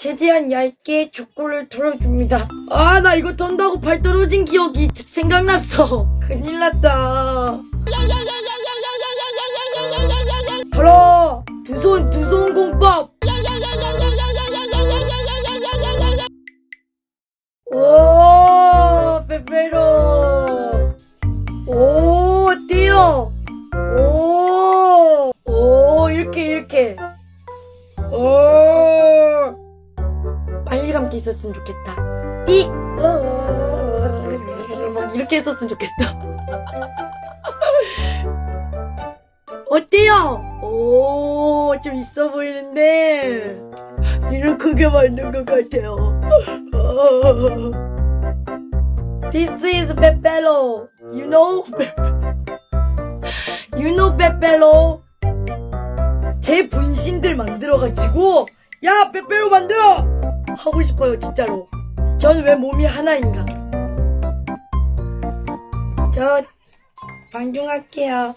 최대한 얇게 족구를 털어줍니다. 아, 나 이거 턴다고 발 떨어진 기억이 생각났어. 큰일 났다. 털어! 두 손, 두 손 공법! 오, 빼빼로! 오, 어때요? 오, 오, 이렇게, 이렇게. 오, 빨리 감기 있었으면 좋겠다. 띠! 막 이렇게 했었으면 좋겠다. 어때요? 오, 좀 있어 보이는데. 이를 크게 만든 것 같아요. This is Pepelo. You know? you know Pepelo? 제 분신들 만들어가지고 야 빼빼로 만들어 하고 싶어요 진짜로. 전왜 몸이 하나인가? 저 방종할게요